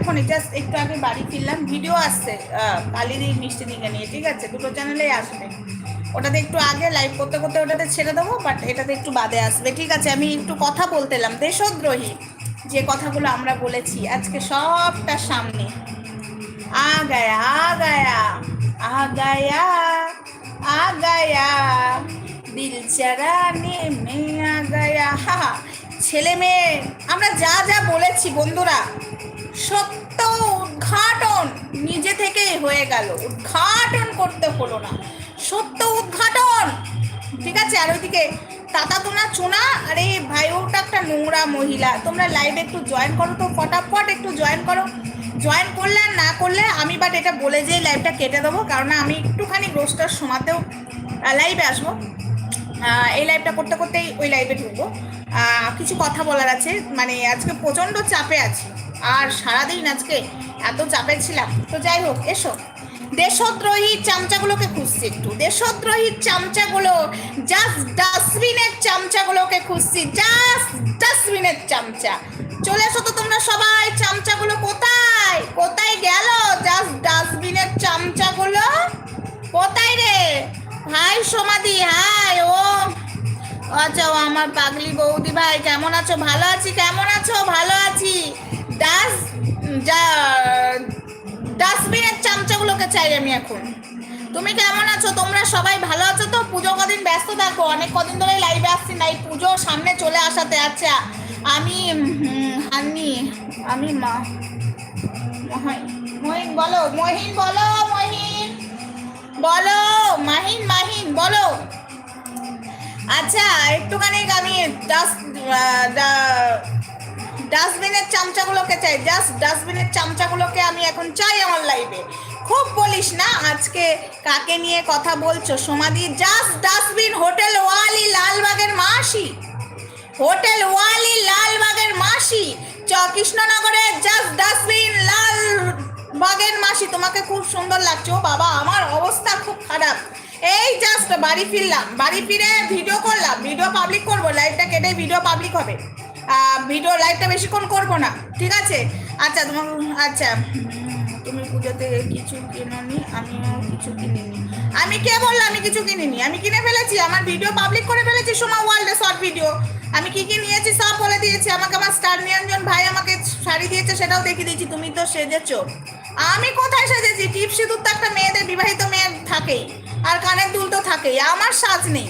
এখন জাস্ট একটু আমি বাড়ি ফিরলাম। ভিডিও আসছে কালিদির মিষ্টি দিকে নিয়ে, ঠিক আছে? দুটো চ্যানেলেই আসবে। ওটাতে একটু আগে লাইভ করতে করতে ওটাতে ছেড়ে দেবো বাট এটাতে একটু বাদে আসবে। ঠিক আছে, আমি একটু কথা বলতে এলাম। দেশদ্রোহী, যে কথাগুলো আমরা বলেছি, আজকে সবটা সামনে। আ গায়া আ গায়া আ গায়া আ গায়া দিল চারা নেমে আ গায়া হা, ছেলে মেয়ে, আমরা যা যা বলেছি, বন্ধুরা সত্য উদ্ঘাটন নিজে থেকেই হয়ে গেল। উদ্ঘাটন করতে হলো না। সত্য উদ্ঘাটন। ঠিক আছে? আর ওইদিকে তাতা তোনা চুনা, আরে ভাই, ওটা একটা নোংরা মহিলা। তোমরা লাইভে একটু জয়েন করো তো, ফটাফট একটু জয়েন করো। জয়েন করলে আর না করলে আমি বাট এটা বলে যে লাইভটা কেটে দেবো, কারণ আমি একটুখানি রোস্টার সময়তেও লাইভে আসব। এই লাইভটা করতে করতেই ওই লাইভে ঢুকবো। কিছু কথা বলার আছে। মানে আজকে প্রচণ্ড চাপে আছি। আর সারাদিন আজকে এত চাপে ছিলাম। তো যাই হোক, এসো। দেশদ্রোহী চামচাগুলোকে খুঁজছি একটু। দেশদ্রোহী চামচাগুলো জাস্ট ডাস্টবিনের চামচাগুলোকে খুঁজছি। জাস্ট ডাস্টবিনের চামচা। চলে এসো তো তোমরা সবাই, চামচাগুলো কোথায়? কোথায় গেল? জাস্ট ডাস্টবিনের চামচাগুলো কোথায় রে? হাই সমাধি হাই ও আচ্ছা ও আমার পাগলি বৌদি ভাই, কেমন আছো? ভালো আছি, কেমন আছো? ভালো আছি। যা, ডাস্টবিনের চামচাগুলোকে চাই আমি এখন। তুমি কেমন আছো? তোমরা সবাই ভালো আছো তো? পুজো কদিন ব্যস্ত থাকো। অনেক কদিন ধরে লাইভে আসছি নাই পুজো সামনে চলে আসাতে আচ্ছা আমি হান্নি, আমি মা। মহিন বলো মহিন বলো মহিন। বলো, মাহিন মাহিন, বলো। আচ্ছা একটুখানি আমি ডাস্ট ডাস্টবিনের চামচাগুলোকে চাই জাস্ট ডাস্টবিনের চামচাগুলোকে আমি এখন চাই আমার লাইফে খুব বলিস না, আজকে কাকে নিয়ে কথা বলছো? সমাধি জাস্ট ডাস্টবিন হোটেল ওয়ালি লালবাগের মাসি। হোটেল ওয়ালি লালবাগের মাসি। চ কৃষ্ণনগরের জাস্ট ডাস্টবিন লাল বাগের মাসি। তোমাকে খুব সুন্দর লাগছে। ও বাবা, আমার অবস্থা খুব খারাপ। এই জাস্ট বাড়ি ফিরলাম, বাড়ি ফিরে ভিডিও করলাম ভিডিও পাবলিক করব। লাইভটা কেটে ভিডিও পাবলিক হবে। ভিডিও লাইভটা বেশিক্ষণ করব না, ঠিক আছে? আচ্ছা তোমার আচ্ছা তুমি পুজোতে কিছু কিনোনি, আমিও কিছু কিনিনি। আমি কে বললাম আমি কিছু কিনিনি? আমি কিনে ফেলেছি, আমার ভিডিও পাবলিক করে ফেলেছি, সোমা ওয়ার্ল্ডে শর্ট ভিডিও আমি কি কি নিয়েছি সব বলে দিয়েছি, আমাকে আমার স্টার নিরঞ্জন ভাই আমাকে শাড়ি দিয়েছে, সেটাও দেখিয়ে দিয়েছি, তুমি তো সেজেছো। আমি কোথায় সেজেছি? টিপ সিঁদুর তো একটা মেয়েদের বিবাহিত মেয়ে থাকেই, আর কানের দুল তো থাকেই, আমার সাজ নেই।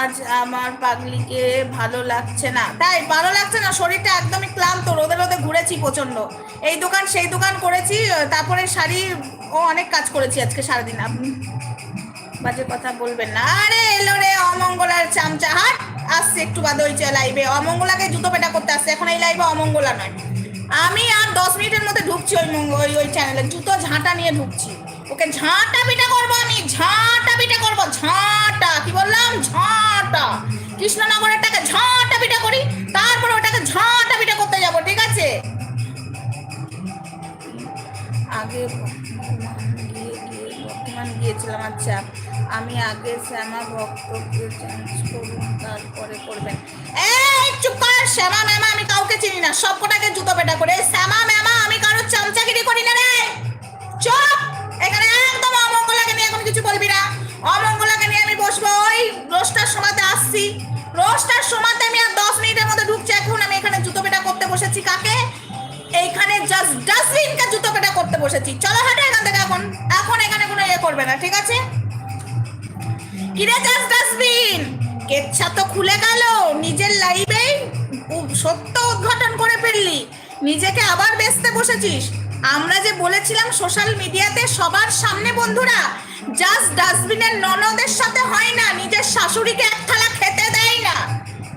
আজ আমার পাগলিকে ভালো লাগছে না। তাই ভালো লাগছে না, শরীরটা একদমই ক্লান্ত, রোদে রোদে ঘুরেছি প্রচণ্ড এই দোকান, সেই দোকান করেছি, তারপরে শাড়ি, ও অনেক কাজ করেছি আজকে সারাদিন। আপনি বাজে কথা বলবেন না। আরে এলো রে অমঙ্গলার চামচা। হাট, আসছে একটু বাদে ওই লাইভে অমঙ্গলাকে জুতো পেটা করতে আসছে। এখন এই লাইভে অমঙ্গলা নয়। আমি আর দশ মিনিটের মধ্যে ঢুকছি ওই ওই ওই চ্যানেলে জুতো ঝাঁটা নিয়ে ঢুকছি। ওকে ঝাঁটা পিটা করব আমি, ঝাঁটা পিটা করব, ঝাঁটা, কি বললাম? ঝাঁটা। কৃষ্ণনগরের টাকা ঝাঁটা পিটা করি, তারপর ওটাকে ঝাঁটা পিটা করতে যাব, ঠিক আছে? আগে বর্তমান গিয়েছিলাম আচ্ছা। আমি আগে শ্যামা ভক্তকে চেঞ্জ করুন, তারপরে করবেন। বসেছি। চলো হাঁটে এখান থেকে এখন। এখন এখানে কোনো ইয়ে করবে না, ঠিক আছে? কিরে জাস্ট ডাস্টবিন? কেচ্ছা তো খুলে গেল। নিজের লাইভেই সত্য উদ্ঘাটন করে ফেললি। নিজেকে আবার বেচতে বসেছিস। আমরা যে বলেছিলাম সোশ্যাল মিডিয়াতে সবার সামনে বন্ধুরা জাস্ট ডাস্টবিনের ননদের সাথে হয় না, নিজের শাশুড়িকে এক থালা খেতে দেয় না।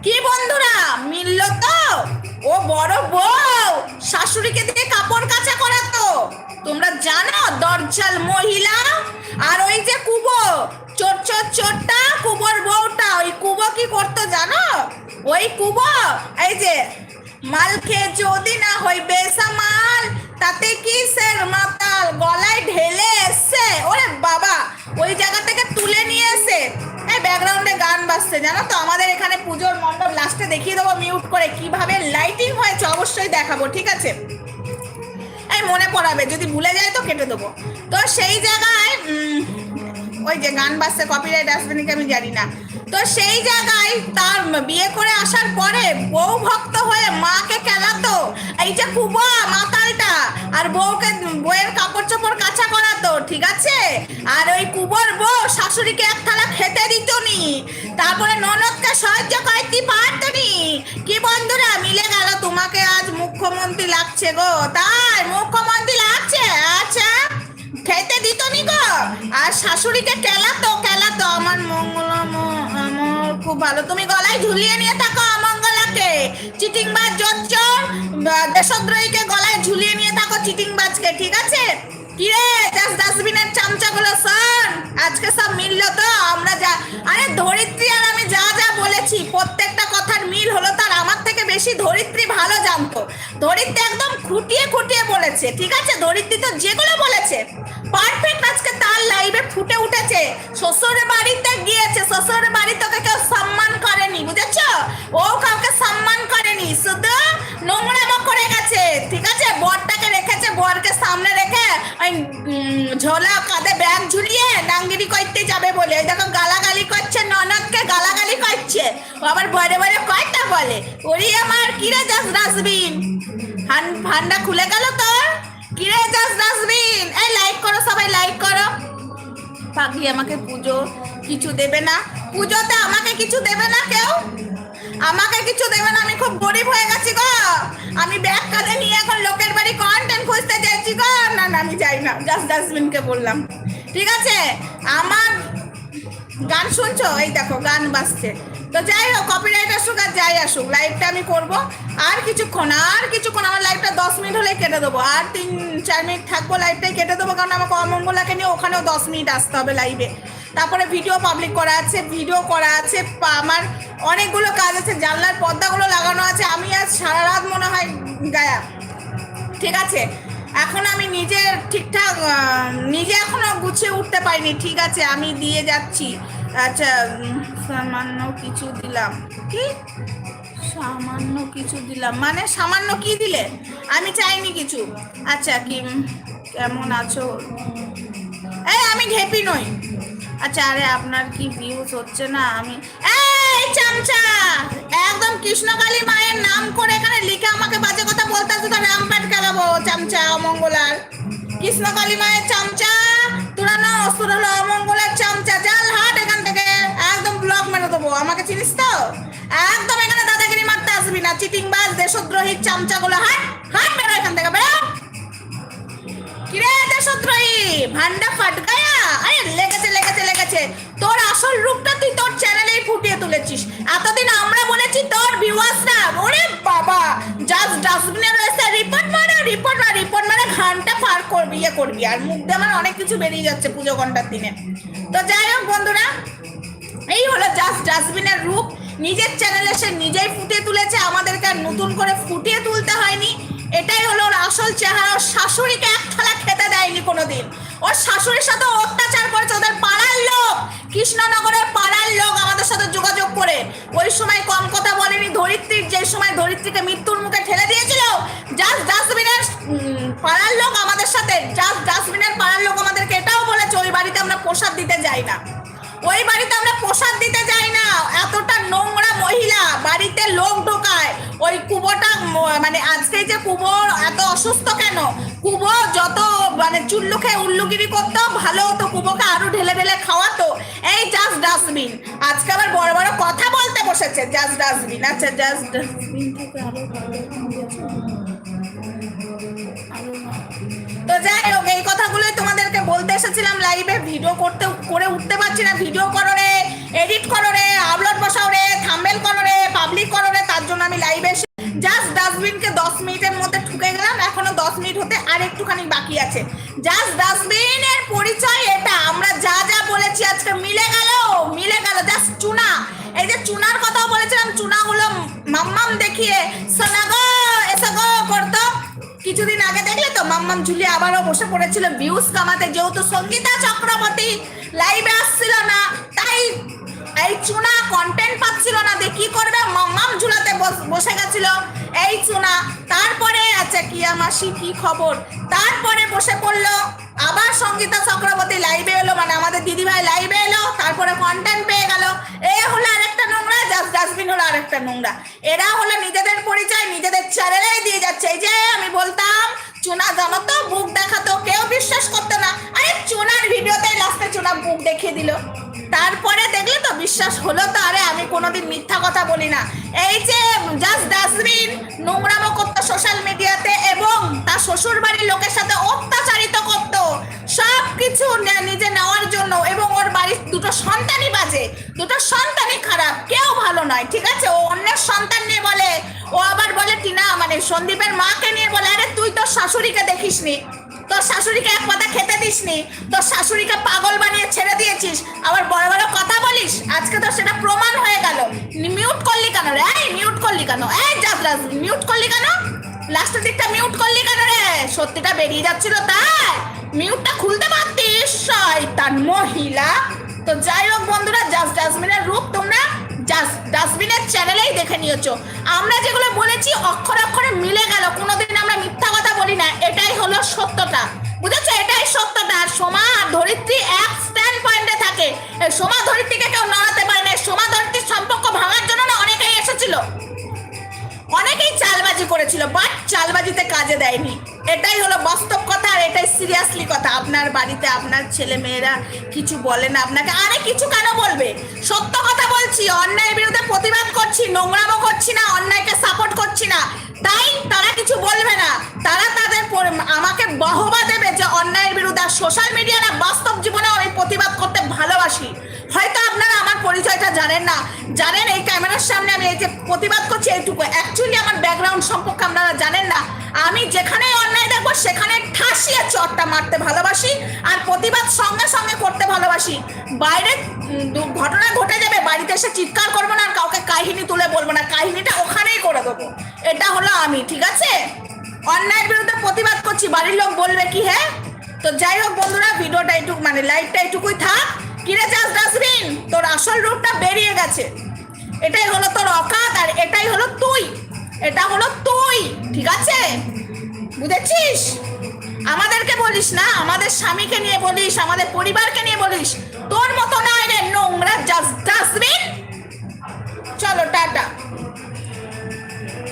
কি বন্ধুরা, মিলল তো? ও বড় বউ জানো, দরজাল মহিলা? আর ওই যে কুবো, চোর চোর চোরটা, কুবোর বউটা, ওই কুবো কি করতো জানো? ওই কুবো, এই যে, মাল খেয়ে যদি না হই বেসা মাল তাতে কি সের মাতাল? গলায় ঢেলে এসছে। ওরে বাবা, ওই জায়গা থেকে তুলে নিয়ে এসে, এই ব্যাকগ্রাউন্ডে গান বাজছে, জানো তো? আমাদের এখানে পুজোর মণ্ডপ লাস্টে দেখিয়ে দেবো মিউট করে কীভাবে লাইটিং হয়েছে, অবশ্যই দেখাবো, ঠিক আছে? মনে পড়াবে। যদি ভুলে যায় তো কেটে দেবো। তো সেই জায়গায় ওই যে গান বাজছে কপিরাইট আসবে নাকি আমি জানি না। তো সেই জায়গায় তার বিয়ে করে আসার পরে বউ ভক্ত হয়ে মাকে এই যে কুবা, মাতালটা, আর বউকে বউয়ের কাপড় চোপড় কাঁচা করাতো, ঠিক আছে? আর ওই কুবর বউ শাশুড়িকে এক থালা খেতে দিত নি। তারপরে ননদকে সাহায্য করতে পারতো নি। কি বন্ধুরা, মিলে গেল। তোমাকে আজ মুখ্যমন্ত্রী লাগছে গো, তাই শাশুড়িকে কেলাতো কেলাতো আমার মঙ্গল আমার খুব ভালো। তুমি গলায় ঝুলিয়ে নিয়ে থাকো অমঙ্গলাকে। চিটিংবাজ জোচ্চর দেশদ্রোহীকে গলায় ঝুলিয়ে নিয়ে থাকো চিটিংবাজকে, ঠিক আছে? কিরে জাস্ট ডাস্টবিনের চামচাগুলো শোন আজকে সব মিললো তো, আমরা যা আরে ধরিত্রী আর আমি যা যা বলেছি, প্রত্যেকটা কথার মিল হলো তার। আমার থেকে বেশি ধরিত্রী ভালো জানতো। ধরিত্রী একদম খুঁটিয়ে খুঁটিয়ে বলেছে, ঠিক আছে? ধরিত্রী তো যেগুলো বলেছে। পারফেক্ট আজকে তার লাইভে ফুটে উঠেছে। শ্বশুরের বাড়িতে গিয়েছে। শ্বশুরের বাড়িতে ওকে কেউ সম্মান করেনি, বুঝেছ? ও কাউকে সম্মান করেনি, শুধু নোংরামো করে গেছে। ঠিক আছে? বরটাকে রেখেছে, বরকে সামনে রেখে ওই ঝোলা কাঁধে ব্যাগ ঝুলিয়ে ডাঙ্গিরি করতে যাবে বলে। ওই দেখো গালাগালি করছে, ননদকে গালাগালি করছে। আবার বড়ে বড়ে কয়টা বলে? ওরি আমার, কিরে যাস ডাস্টবিন? ভান্ডা খুলে গেল তোর? কিরে যাস ডাস্টবিন? পাগলি আমাকে পুজো কিছু দেবে না। পুজোতে আমাকে কিছু দেবে না কেউ? আমাকে কিছু দেবে না, আমি খুব গরিব হয়ে গেছি গো। আমি ব্যাগ কাঁধে নিয়ে এখন লোকের বাড়ি কন্টেন্ট খুঁজতে চাইছি গো। না না, আমি যাই না জাস্ট ডাস্টবিনকে বললাম। ঠিক আছে? আমার গান শুনছো? এই দেখো, গান বাজছে। তো যাই হোক কপিরাইট আসুক আর যাই আসুক লাইভটা আমি করব। আর কিছুক্ষণ আর কিছুক্ষণ, আমার লাইভটা দশ মিনিট হলে কেটে দেবো। আর তিন, চার মিনিট থাকব লাইভটাই কেটে দেবো, কারণ আমাকে অমঙ্গলাকে নিয়ে ওখানেও দশ মিনিট আসতে হবে লাইভে তারপরে ভিডিও পাবলিক করা আছে ভিডিও করা আছে আমার অনেকগুলো কাজ আছে, জানলার পর্দাগুলো লাগানো আছে। আমি আজ সারা রাত মনে হয় গায়া। ঠিক আছে? এখন আমি নিজে ঠিকঠাক নিজে এখনও গুছিয়ে উঠতে পারিনি। ঠিক আছে, আমি দিয়ে যাচ্ছি। আচ্ছা সামান্য কিছু দিলাম। কি? সামান্য কিছু দিলাম। মানে সামান্য কি দিলে? আমি চাইনি কিছু। আচ্ছা কি কেমন আছো? এই, আমি ঘেপি নই। আচ্ছা আরে আপনার কি ভিউজ হচ্ছে না? আমি চামচা। একদম কৃষ্ণকালী মায়ের নাম করে এখানে লিখে আমাকে বাজে কথা বলতে আসতো তাহলে আমপাট খেলাবো, চামচা, অমঙ্গলার। কৃষ্ণকালী মায়ের চামচা, তোরা না অসুর হলো অমঙ্গলার চামচা, জাল হাট এখান থেকে। একদম ব্লক মেরে দেবো, আমাকে চিনিস তো? একদম এখানে দাদাগিরি মারতে আসবি না, চিটিংবাজ দেশদ্রোহী চামচাগুলো হাট হাট বেরো এখান থেকে, বেরো। কিরে দেশদ্রোহী ভান্ডা ফাট গায়া আরে লেগেছে লেগেছে লেগেছে। তোর আসল রূপটা তুই তোর চ্যানেলেই ফুটিয়ে তুলেছিস। এতদিন আমরা বলেছি তোর ভিউয়ার্সরা ওরে বাবা! জাস্ট ডাস্টবিনে রয়েছে রিপোর্ট মারো রিপোর্ট মার রিপোর্ট মারে ঘণ্টা পার করবি ইয়ে করবি। আর মুখ দিয়ে আমার অনেক কিছু বেরিয়ে যাচ্ছে পুজো ঘণ্টার দিনে। তো যাই হোক বন্ধুরা, এই হলো জাস্ট ডাস্টবিনের রূপ। নিজের চ্যানেলে সে নিজেই ফুটিয়ে তুলেছে। আমাদেরকে আর নতুন করে ফুটিয়ে তুলতে হয়নি। এটাই হলো ওর আসল চেহারা। ওর শাশুড়িকে এক থালা খেতে দেয়নি কোনোদিন। ওর শাশুড়ির সাথে অত্যাচার করেছে, ওদের পাড়ার লোক। কৃষ্ণনগরের পাড়ার লোক আমাদের সাথে যোগাযোগ করে। ওই সময় কম কথা বলেনি ধরিত্রীর যে সময় ধরিত্রীকে মৃত্যুর মুখে ঠেলে দিয়েছিল জাস্ট ডাস্টবিনের পাড়ার লোক আমাদের সাথে জাস্ট ডাস্টবিনের পাড়ার লোক আমাদেরকে এটাও বলেছে, ওই বাড়িতে আমরা প্রসাদ দিতে যাই না। ওই বাড়িতে আমরা প্রসাদ দিতে যাই না। এতটা নোংরা মহিলা বাড়িতে লোক ঢোকায়। ওই কুবোটা মানে আজকে যে কুবো এত অসুস্থ কেন? কুবো যত মানে চুল্লু খেয়ে উল্লুগিরি করতো, ভালো হতো কুবোকে আরও ঢেলে ঢেলে খাওয়াতো। এই জাস্ট ডাস্টবিন আজকে আবার বড় বড় কথা বলতে বসেছে জাস্ট ডাস্টবিন আচ্ছা জাস্ট ডাস্টবিন যাই হোক, এই কথাগুলোই তোমাদেরকে বলতে এসেছিলাম লাইভে ভিডিও করতে, করে উঠতে পারছি না। ভিডিও করো রে এডিট করো রে আপলোড বসাও তো মাম্মাম ঝুলি আবারও বসে পড়েছিল। ভিউজ কামাতে যেহেতু সঙ্গীতা চক্রবর্তী লাইভে আসছিল না, তাই এই চুনা কন্টেন্ট পাচ্ছিল না। দিয়ে কি করবে? মাম ঝুলাতে বস- গেছিল। এই চুনা, তারপরে আছে কিয়া মাসি, কি খবর? তারপরে বসে পড়ল, আবার সঙ্গীতা চক্রবর্তী লাইভে এলো মানে আমাদের দিদিভাই লাইভে এলো, তারপরে কন্টেন্ট পেয়ে গেল। এ হলো আরেকটা নোংরা ডাস্টবিন হলো আরেকটা নোংরা। এরা হলো নিজেদের পরিচয়, নিজেদের চ্যানেলেই দিল। তারপরে দেখলে তো বিশ্বাস হলো তো, আরে আমি কোনোদিন মিথ্যা কথা বলি না। এই যে জাস্ট ডাস্টবিন নোংরামো করতো সোশ্যাল মিডিয়াতে এবং তার শ্বশুর বাড়ির লোকের সাথে অত্যাচারিত করতো। সব কিছু নিজে নেওয়ার জন্য এবং ওর বাড়ির দুটো সন্তানই বাজে। দুটো সন্তানই খারাপ, কেউ ভালো নয়, ঠিক আছে? ও অন্যের সন্তান নিয়ে বলে, ও আবার বলে, টিনা মানে সন্দীপের মাকে নিয়ে বলে, আরে তুই তোর শাশুড়িকে দেখিসনি। তোর শাশুড়িকে এক পাতা খেতে দিসনি। তোর শাশুড়িকে পাগল বানিয়ে ছেড়ে দিয়েছিস। আবার বড় বড় কথা বলিস। আজকে তো সেটা প্রমাণ হয়ে গেল। মিউট করলি কেন রে? এই মিউট করলি কেন? এই যাত্রা মিউট করলি কেন? লাস্টের দিকটা মিউট করলি কেন রে? সত্যিটা বেরিয়ে যাচ্ছিল তাই। মিউটটা খুলতে পারতিস, শয়তান মহিলা। তো যাই হোক বন্ধুরা জাস্ট ডাস্টবিনের রূপ তোমরা ডাস্টবিনের চ্যানেলেই দেখে নিয়েছ। আমরা যেগুলো বলেছি অক্ষর অক্ষরে মিলে গেল, কোনোদিন আমরা মিথ্যা কথা বলি না। এটাই হলো সত্যটা বুঝেছ? এটাই সত্যটা আর সোমা আর ধরিত্রী এক স্ট্যান্ড পয়েন্টে থাকে। সোমা ধরিত্রীকে কেউ নড়াতে পারে না। সোমা ধরিত্রীর সম্পর্ক ভাঙার জন্য না অনেকেই এসেছিল। অনেকেই চালবাজি করেছিল বাট চালবাজিতে কাজে দেয়নি। এটাই হলো বাস্তব কথা আর এটাই সিরিয়াসলি কথা। আপনার বাড়িতে আপনার ছেলে মেয়েরা কিছু বলে না আপনাকে, আরে কিছু কেন বলবে? সত্য কথা বলছি, অন্যায়ের বিরুদ্ধে প্রতিবাদ করছি, নোংরামো করছি না, অন্যায়কে সাপোর্ট করছি না। তাই তারা কিছু বলবে না। তারা তাদের আমাকে বাহবা দেবে যে অন্যায়ের বিরুদ্ধে। আর সোশ্যাল মিডিয়া না বাস্তব জীবনে আমি প্রতিবাদ করতে ভালোবাসি। হয়তো আপনারা আমার পরিচয়টা জানেন না। জানেন এই ক্যামেরার সামনে আমি এই যে প্রতিবাদ করছি এইটুকু। অ্যাকচুয়ালি আমার ব্যাকগ্রাউন্ড সম্পর্কে আপনারা জানেন না। আমি যেখানে অন্যায় দেখব, সেখানে ঠাসিয়ে চটটা মারতে ভালোবাসি আর প্রতিবাদ সঙ্গে সঙ্গে করতে ভালোবাসি। বাইরে ঘটনা ঘটে যাবে, বাড়িতে এসে চিৎকার করব না আর কাউকে কাহিনী তুলে বলব না। কাহিনীটা ওখানেই করে দেবো। এটা হলো আমি, ঠিক আছে? অন্যায়ের বিরুদ্ধে প্রতিবাদ করছি, বাড়ির লোক বলবে কি হ্যাঁ তো যাই হোক বন্ধুরা, ভিডিওটা এইটুকু মানে লাইভটা এইটুকুই থাক। কিরে চাস ডাস্টবিন? তোর আসল রূপটা বেরিয়ে গেছে। এটাই হলো তোর অকাত আর এটাই হলো তুই। এটা হলো তুই, ঠিক আছে? বুঝেছিস? আমাদেরকে বলিস না, আমাদের স্বামীকে নিয়ে বলিস, আমাদের পরিবারকে নিয়ে বলিস। তোর মতো নয় রে নোংরা ডাস্টবিন চলো, টাটা।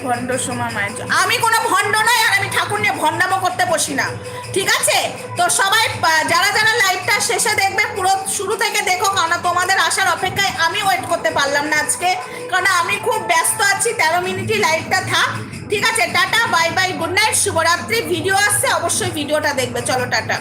ভণ্ড সময় মায়ের। আমি কোনো ভণ্ড নয় আর আমি ঠাকুর নিয়ে ভণ্ডামো করতে বসি না, ঠিক আছে? তো সবাই যারা যারা লাইভটা শেষে দেখবে, পুরো শুরু থেকে দেখো কারণ তোমাদের আসার অপেক্ষায় আমি ওয়েট করতে পারলাম না আজকে। কারণ আমি খুব ব্যস্ত আছি, তেরো মিনিটই লাইভটা থাক। ঠিক আছে, tata bye bye good night শুভরাত্রি ভিডিও আসছে, অবশ্যই ভিডিওটা দেখবে। চলো, টাটা।